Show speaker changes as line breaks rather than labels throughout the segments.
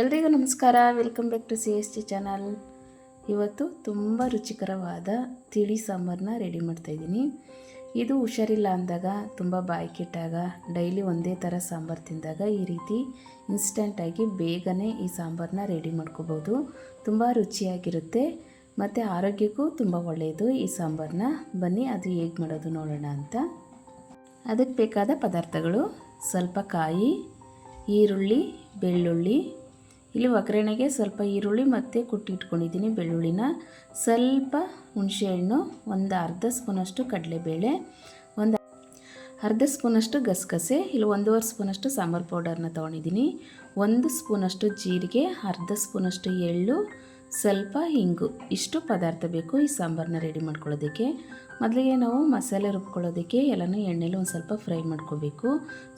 ಎಲ್ರಿಗೂ ನಮಸ್ಕಾರ. Welcome back to C S T channel ಇವತ್ತು ತುಂಬ ರುಚಿಕರವಾದ ತಿಳಿ ಸಾಂಬಾರನ್ನ ರೆಡಿ ಮಾಡ್ತಾಯಿದ್ದೀನಿ ಇದು ಹುಷಾರಿಲ್ಲ ಅಂದಾಗ, ತುಂಬ ಬಾಯಿ ಕೆಟ್ಟಾಗ ಡೈಲಿ ಒಂದೇ ಥರ ಸಾಂಬಾರು ತಿಂದಾಗ ಈ ರೀತಿ ಇನ್ಸ್ಟೆಂಟಾಗಿ ಬೇಗನೆ ಈ ಸಾಂಬಾರನ್ನ ರೆಡಿ ಮಾಡ್ಕೋಬೋದು. ತುಂಬ ರುಚಿಯಾಗಿರುತ್ತೆ. ಮತ್ತು ಆರೋಗ್ಯಕ್ಕೂ ತುಂಬ ಒಳ್ಳೆಯದು ಈ ಸಾಂಬಾರನ್ನ ಬನ್ನಿ, ಅದು ಹೇಗೆ ಮಾಡೋದು ನೋಡೋಣ ಅಂತ. ಅದಕ್ಕೆ ಬೇಕಾದ ಪದಾರ್ಥಗಳು ಸ್ವಲ್ಪ ಕಾಯಿ, ಈರುಳ್ಳಿ, ಬೆಳ್ಳುಳ್ಳಿ ಇಲ್ಲಿ ಒಗ್ಗರಣೆಗೆ ಸ್ವಲ್ಪ ಈರುಳ್ಳಿ ಮತ್ತು ಕುಟ್ಟಿಟ್ಕೊಂಡಿದ್ದೀನಿ ಬೆಳ್ಳುಳ್ಳಿನ. ಸ್ವಲ್ಪ ಹುಣಸೆಹಣ್ಣು ಒಂದು ಅರ್ಧ ಸ್ಪೂನಷ್ಟು ಕಡಲೆಬೇಳೆ, ಒಂದು ಅರ್ಧ ಸ್ಪೂನಷ್ಟು ಗಸಗಸೆ, ಇಲ್ಲಿ ಒಂದೂವರೆ ಸ್ಪೂನಷ್ಟು ಸಾಂಬಾರು ಪೌಡರ್ನ ತೊಗೊಂಡಿದ್ದೀನಿ. ಒಂದು ಸ್ಪೂನಷ್ಟು ಜೀರಿಗೆ, ಅರ್ಧ ಸ್ಪೂನಷ್ಟು ಎಳ್ಳು, ಸ್ವಲ್ಪ ಹಿಂಗು. ಇಷ್ಟು ಪದಾರ್ಥ ಬೇಕು ಈ ಸಾಂಬಾರನ್ನ ರೆಡಿ ಮಾಡ್ಕೊಳ್ಳೋದಕ್ಕೆ. ಮೊದಲಿಗೆ ನಾವು ಮಸಾಲೆ ರುಬ್ಕೊಳ್ಳೋದಕ್ಕೆ ಎಲ್ಲನೂ ಎಣ್ಣೆಲಿ ಒಂದು ಸ್ವಲ್ಪ ಫ್ರೈ ಮಾಡ್ಕೋಬೇಕು.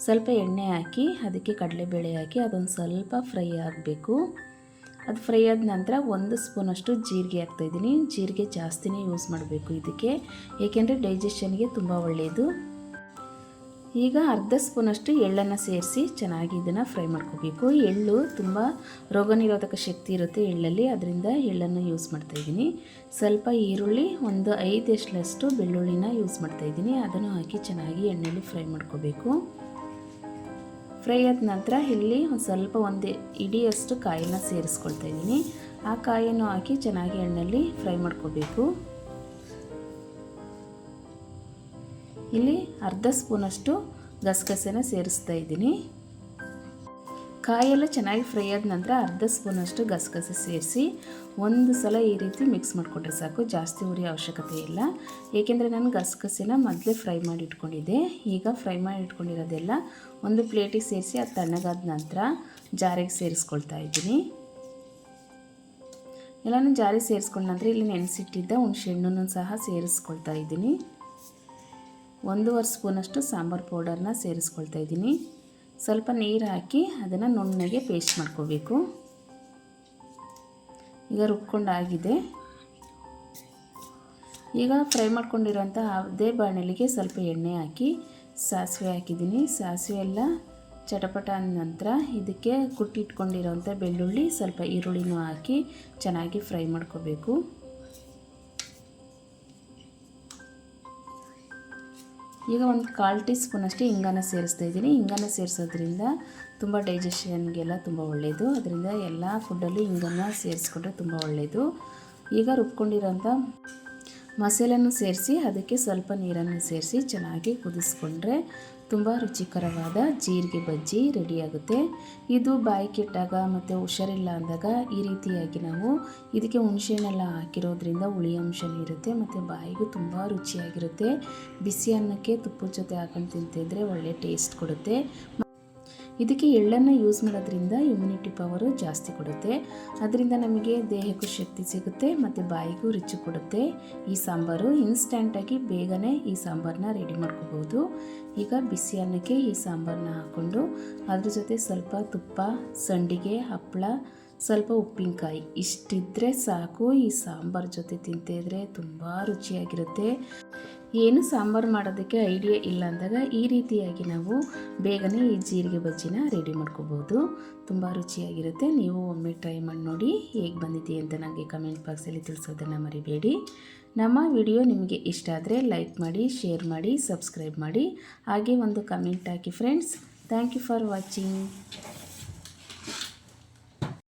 ಸ್ವಲ್ಪ ಎಣ್ಣೆ ಹಾಕಿ, ಅದಕ್ಕೆ ಕಡಲೆಬೇಳೆ ಹಾಕಿ, ಅದೊಂದು ಸ್ವಲ್ಪ ಫ್ರೈ ಆಗಬೇಕು. ಅದು ಫ್ರೈ ಆದ ನಂತರ ಒಂದು ಸ್ಪೂನಷ್ಟು ಜೀರಿಗೆ ಹಾಕ್ತಾಯಿದ್ದೀನಿ ಜೀರಿಗೆ ಜಾಸ್ತಿನೇ ಯೂಸ್ ಮಾಡಬೇಕು ಇದಕ್ಕೆ. ಏಕೆಂದರೆ ಡೈಜೆಷನ್ಗೆ ತುಂಬ ಒಳ್ಳೆಯದು ಈಗ ಅರ್ಧ ಸ್ಪೂನಷ್ಟು ಎಳ್ಳನ್ನು ಸೇರಿಸಿ ಚೆನ್ನಾಗಿ ಇದನ್ನು ಫ್ರೈ ಮಾಡ್ಕೋಬೇಕು. ಎಳ್ಳು ತುಂಬ ರೋಗನಿರೋಧಕ ಶಕ್ತಿ ಇರುತ್ತೆ ಎಳ್ಳಲ್ಲಿ, ಅದರಿಂದ ಎಳ್ಳನ್ನು ಯೂಸ್ ಮಾಡ್ತಾಯಿದ್ದೀನಿ ಸ್ವಲ್ಪ ಈರುಳ್ಳಿ, ಒಂದು ಐದು ಎಷ್ಟಲಷ್ಟು ಬೆಳ್ಳುಳ್ಳಿನ ಯೂಸ್ ಮಾಡ್ತಾಯಿದ್ದೀನಿ ಅದನ್ನು ಹಾಕಿ ಚೆನ್ನಾಗಿ ಎಣ್ಣೆಯಲ್ಲಿ ಫ್ರೈ ಮಾಡ್ಕೋಬೇಕು. ಫ್ರೈ ಆದ ನಂತರ ಇಲ್ಲಿ ಒಂದು ಸ್ವಲ್ಪ ಒಂದು ಇಡಿಯಷ್ಟು ಕಾಯಿನ ಸೇರಿಸ್ಕೊಳ್ತಾ ಇದ್ದೀನಿ. ಆ ಕಾಯನ್ನು ಹಾಕಿ ಚೆನ್ನಾಗಿ ಎಣ್ಣೆಯಲ್ಲಿ ಫ್ರೈ ಮಾಡ್ಕೋಬೇಕು. ಇಲ್ಲಿ ಅರ್ಧ ಸ್ಪೂನಷ್ಟು ಗಸಗಸೆನ ಸೇರಿಸ್ತಾ ಇದ್ದೀನಿ. ಕಾಯೆಲ್ಲ ಚೆನ್ನಾಗಿ ಫ್ರೈ ಆದ ನಂತರ ಅರ್ಧ ಸ್ಪೂನಷ್ಟು ಗಸಗಸೆ ಸೇರಿಸಿ ಒಂದು ಸಲ ಈ ರೀತಿ ಮಿಕ್ಸ್ ಮಾಡಿಕೊಟ್ರೆ ಸಾಕು, ಜಾಸ್ತಿ ಉರಿ ಅವಶ್ಯಕತೆ ಇಲ್ಲ. ಏಕೆಂದರೆ ನಾನು ಗಸಗಸೆನ ಮೊದಲೇ ಫ್ರೈ ಮಾಡಿ ಇಟ್ಕೊಂಡಿದ್ದೆ. ಈಗ ಫ್ರೈ ಮಾಡಿ ಇಟ್ಕೊಂಡಿರೋದೆಲ್ಲ ಒಂದು ಪ್ಲೇಟಿಗೆ ಸೇರಿಸಿ ಅದು ತಣ್ಣಗಾದ ನಂತರ ಜಾರಿಗೆ ಸೇರಿಸ್ಕೊಳ್ತಾ ಇದ್ದೀನಿ. ಎಲ್ಲನೂ ಜಾರಿ ಸೇರಿಸ್ಕೊಂಡ ನಂತರ ಇಲ್ಲಿ ನೆನೆಸಿಟ್ಟಿದ್ದ ಹುಣಸೆಹಣ್ಣನ್ನು ಸಹ ಸೇರಿಸ್ಕೊಳ್ತಾ ಇದ್ದೀನಿ. ಒಂದೂವರೆ ಸ್ಪೂನಷ್ಟು ಸಾಂಬಾರು ಪೌಡರ್ನ ಸೇರಿಸ್ಕೊಳ್ತಾ ಇದ್ದೀನಿ. ಸ್ವಲ್ಪ ನೀರು ಹಾಕಿ ಅದನ್ನು ನುಣ್ಣಗೆ ಪೇಸ್ಟ್ ಮಾಡ್ಕೋಬೇಕು. ಈಗ ರುಬ್ಕೊಂಡಾಗಿದೆ. ಈಗ ಫ್ರೈ ಮಾಡ್ಕೊಂಡಿರೋಂಥ ಅದೇ ಬಾಣಲಿಗೆ ಸ್ವಲ್ಪ ಎಣ್ಣೆ ಹಾಕಿ ಸಾಸಿವೆ ಹಾಕಿದ್ದೀನಿ. ಸಾಸಿವೆ ಎಲ್ಲ ಚಟಪಟ ಅಂದ ನಂತರ ಇದಕ್ಕೆ ಕುಟ್ಟಿಟ್ಕೊಂಡಿರೋಂಥ ಬೆಳ್ಳುಳ್ಳಿ, ಸ್ವಲ್ಪ ಈರುಳ್ಳಿನೂ ಹಾಕಿ ಚೆನ್ನಾಗಿ ಫ್ರೈ ಮಾಡ್ಕೋಬೇಕು. ಈಗ ಒಂದು ಕಾಲು ಟೀ ಸ್ಪೂನ್ ಅಷ್ಟೇ ಹಿಂಗಾನ ಸೇರಿಸ್ತಾ ಇದ್ದೀನಿ. ಹಿಂಗನ ಸೇರಿಸೋದ್ರಿಂದ ತುಂಬ ಡೈಜೆಷನ್ಗೆಲ್ಲ ತುಂಬ ಒಳ್ಳೆಯದು ಅದರಿಂದ ಎಲ್ಲ ಫುಡ್ಡಲ್ಲಿ ಹಿಂಗನ್ನು ಸೇರಿಸ್ಕೊಂಡ್ರೆ ತುಂಬ ಒಳ್ಳೆಯದು ಈಗ ರುಬ್ಕೊಂಡಿರೋಂಥ ಮಸಾಲೆನೂ ಸೇರಿಸಿ, ಅದಕ್ಕೆ ಸ್ವಲ್ಪ ನೀರನ್ನು ಸೇರಿಸಿ ಚೆನ್ನಾಗಿ ಕುದಿಸ್ಕೊಂಡ್ರೆ ತುಂಬ ರುಚಿಕರವಾದ ಜೀರಿಗೆ ಬಜ್ಜಿ ರೆಡಿಯಾಗುತ್ತೆ. ಇದು ಬಾಯಿ ಕೆಟ್ಟಾಗ ಮತ್ತು ಹುಷಾರಿಲ್ಲ ಅಂದಾಗ ಈ ರೀತಿಯಾಗಿ ನಾವು ಇದಕ್ಕೆ ಹುಣಸೆಹಣ್ಣೆಲ್ಲ ಹಾಕಿರೋದ್ರಿಂದ ಹುಳಿ ಅಂಶನೂ ಇರುತ್ತೆ ಮತ್ತು ಬಾಯಿಗೂ ತುಂಬ ರುಚಿಯಾಗಿರುತ್ತೆ. ಬಿಸಿ ಅನ್ನಕ್ಕೆ ತುಪ್ಪದ ಜೊತೆ ಹಾಕೊಂಡು ತಿಂತಿದ್ರೆ ಒಳ್ಳೆ ಟೇಸ್ಟ್ ಕೊಡುತ್ತೆ. ಇದಕ್ಕೆ ಎಳ್ಳನ್ನು ಯೂಸ್ ಮಾಡೋದ್ರಿಂದ ಇಮ್ಯುನಿಟಿ ಪವರು ಜಾಸ್ತಿ ಕೊಡುತ್ತೆ. ಅದರಿಂದ ನಮಗೆ ದೇಹಕ್ಕೂ ಶಕ್ತಿ ಸಿಗುತ್ತೆ, ಮತ್ತು ಬಾಯಿಗೂ ರುಚಿ ಕೊಡುತ್ತೆ. ಈ ಸಾಂಬಾರು ಇನ್ಸ್ಟೆಂಟಾಗಿ ಬೇಗನೆ ಈ ಸಾಂಬಾರನ್ನ ರೆಡಿ ಮಾಡ್ಕೋಬೋದು. ಈಗ ಬಿಸಿ ಅನ್ನಕ್ಕೆ ಈ ಸಾಂಬಾರನ್ನ ಹಾಕ್ಕೊಂಡು ಅದ್ರ ಜೊತೆ ಸ್ವಲ್ಪ ತುಪ್ಪ, ಸಂಡಿಗೆ ಹಪ್ಪಳ ಸ್ವಲ್ಪ ಉಪ್ಪಿನಕಾಯಿ ಇಷ್ಟಿದ್ರೆ ಸಾಕು. ಈ ಸಾಂಬಾರು ಜೊತೆ ತಿಂತಿದ್ರೆ ತುಂಬ ರುಚಿಯಾಗಿರುತ್ತೆ. ಏನು ಸಾಂಬಾರು ಮಾಡೋದಕ್ಕೆ ಐಡಿಯಾ ಇಲ್ಲ ಅಂದಾಗ ಈ ರೀತಿಯಾಗಿ ನಾವು ಬೇಗನೆ ಈ ಜೀರಿಗೆ ಬಜ್ಜಿನ ರೆಡಿ ಮಾಡ್ಕೋಬೋದು. ತುಂಬ ರುಚಿಯಾಗಿರುತ್ತೆ. ನೀವು ಒಮ್ಮೆ ಟ್ರೈ ಮಾಡಿ ನೋಡಿ ಹೇಗೆ ಬಂದಿದೆ ಅಂತ ನನಗೆ ಕಮೆಂಟ್ ಬಾಕ್ಸಲ್ಲಿ ತಿಳಿಸೋದನ್ನು ಮರಿಬೇಡಿ. ನಮ್ಮ ವಿಡಿಯೋ ನಿಮಗೆ ಇಷ್ಟ ಆದರೆ ಲೈಕ್ ಮಾಡಿ, ಶೇರ್ ಮಾಡಿ, ಸಬ್ಸ್ಕ್ರೈಬ್ ಮಾಡಿ. ಹಾಗೆ ಒಂದು comment hockey friends. Thank you for watching.